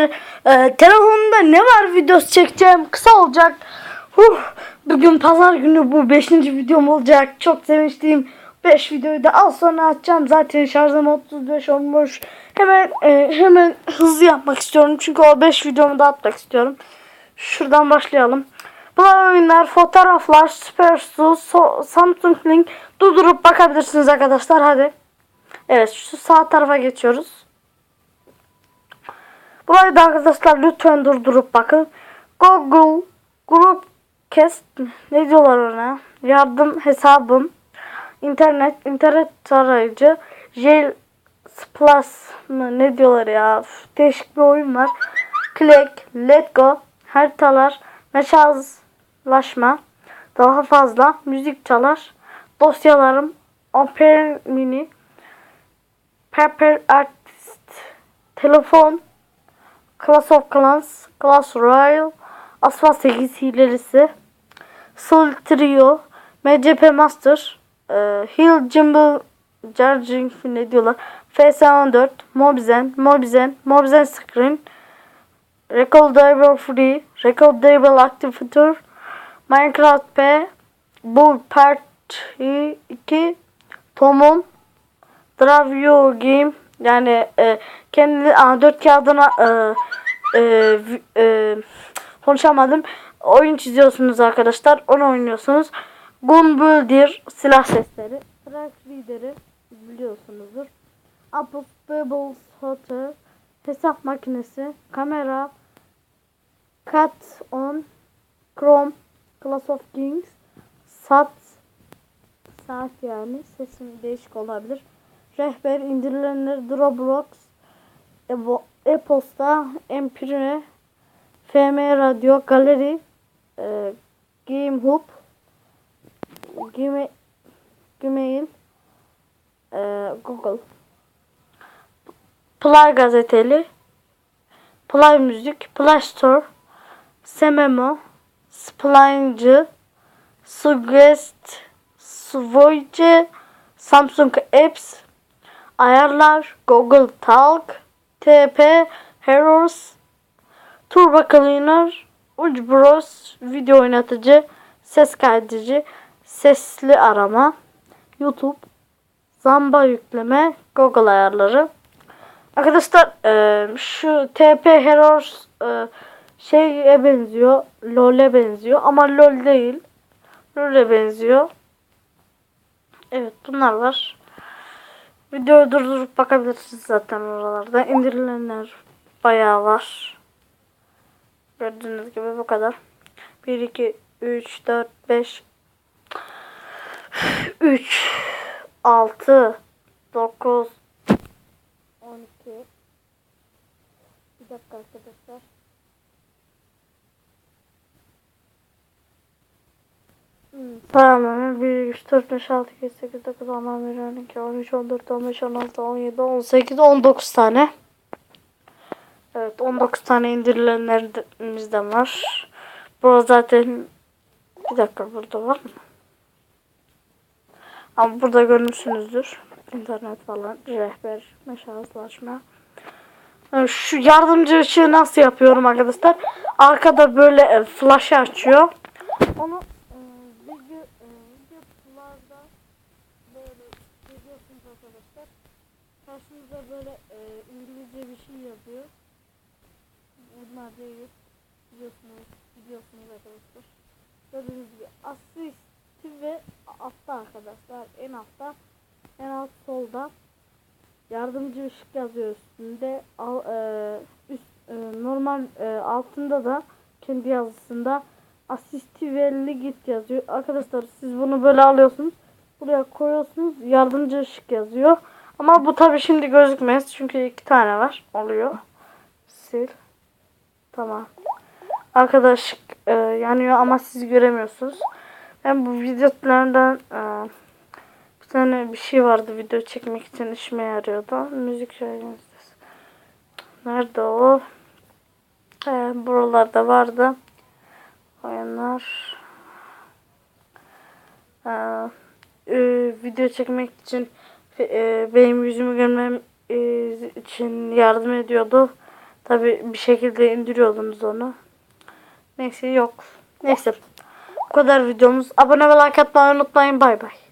arkadaşlar. Ee, telefonumda ne var videosu çekeceğim. Kısa olacak. Huh, bugün pazar günü bu 5. videom olacak. Çok sevinçliyim. 5 videoyu da az sonra açacağım. Zaten şarjım 35 olmuş. Hemen e, hemen hızlı yapmak istiyorum. Çünkü o 5 videomu da atmak istiyorum. Şuradan başlayalım. Bu oyunlar, fotoğraflar, Supersu, so, Samsung Link durdurup bakabilirsiniz arkadaşlar. Hadi. Evet şu sağ tarafa geçiyoruz. Burayı da arkadaşlar lütfen durdurup bakın. Google Group Cast ne diyorlar ona? Yardım hesabım. internet internet tarayıcı. Jail Plus mı ne diyorlar ya? Değişik bir oyun var. Click, Let Go, haritalar, mesajlaşma, daha fazla, müzik çalar, dosyalarım, Opera Mini, Pepper Artist, telefon, Class of Clans, Class Royale, Asphalt 8 hilelisi, Soul Trio, MCP Master, e, Hill Jimble, Charging ne diyorlar, FS14, Mobizen, Mobizen, Mobizen Screen, Recordable Free, Recordable Activator, Minecraft P, Bull Party 2, Tom'un, Drive Game yani e, kendi A4 kağıdına e, e, e, konuşamadım. Oyun çiziyorsunuz arkadaşlar. Onu oynuyorsunuz. Gun Builder silah sesleri. Track Reader'ı biliyorsunuzdur. Apple Pebbles Hotel hesap makinesi, kamera, Cut on, Chrome, Class of Kings, Sat, saat yani sesim değişik olabilir. Rehber indirilenler Dropbox, e-posta, Empire, FM Radyo, Galeri, e, Game Hub, Gmail, e, Google, Play gazeteli, Play müzik, Play Store, Sememo, Splinger, Suggest, Svoice, Samsung Apps, Ayarlar, Google Talk, TP, Heroes, Turbo Cleaner, Uc Bros, video oynatıcı, ses kaydedici, sesli arama, YouTube, Zamba yükleme, Google ayarları. Arkadaşlar e, şu TP Heroes e, şeye benziyor, LoL'e benziyor ama LoL değil. LoL'e benziyor. Evet bunlar var. Videoyu durdurup bakabilirsiniz zaten oralarda. İndirilenler bayağı var. Gördüğünüz gibi bu kadar. 1, 2, 3, 4, 5, 3, 6, 9, 12. Bir dakika arkadaşlar. Tamam. 1, 3, 4, 5, 6, 7, 8, 9, 10, 11, 12, 13, 14, 15, 16, 17, 18, 19 tane. Evet 19 tane indirilenlerimizden var. Bu zaten bir dakika burada var mı? Ama burada görmüşsünüzdür. İnternet falan, rehber, mesajlaşma. Ee, Şu yardımcı ışığı nasıl yapıyorum arkadaşlar? Arkada böyle e, flash açıyor. Onu e, video e, videolarda böyle görüyorsunuz arkadaşlar. Karşınıza böyle e, İngilizce bir şey yazıyor. Bunlar değil. Biliyorsunuz, biliyorsunuz arkadaşlar. Gördüğünüz gibi asisti ve altta arkadaşlar. En altta, en alt solda yardımcı ışık yazıyor üstünde. Al, e, üst, e, normal e, altında da kendi yazısında asisti ve ligit yazıyor. Arkadaşlar siz bunu böyle alıyorsunuz. Buraya koyuyorsunuz. Yardımcı ışık yazıyor. Ama bu tabi şimdi gözükmez. Çünkü iki tane var. Oluyor. Sil. Tamam. Arkadaş e, yanıyor ama siz göremiyorsunuz. Ben bu videolardan e, bir tane bir şey vardı video çekmek için işime yarıyordu. Müzik şöyle Nerede o? E, buralarda vardı. Oyunlar. E, e, video çekmek için e, benim yüzümü görmem e, için yardım ediyordu. Tabi bir şekilde indiriyordunuz onu. Neyse yok. Neyse. Bu kadar videomuz. Abone ve like atmayı unutmayın. Bay bay.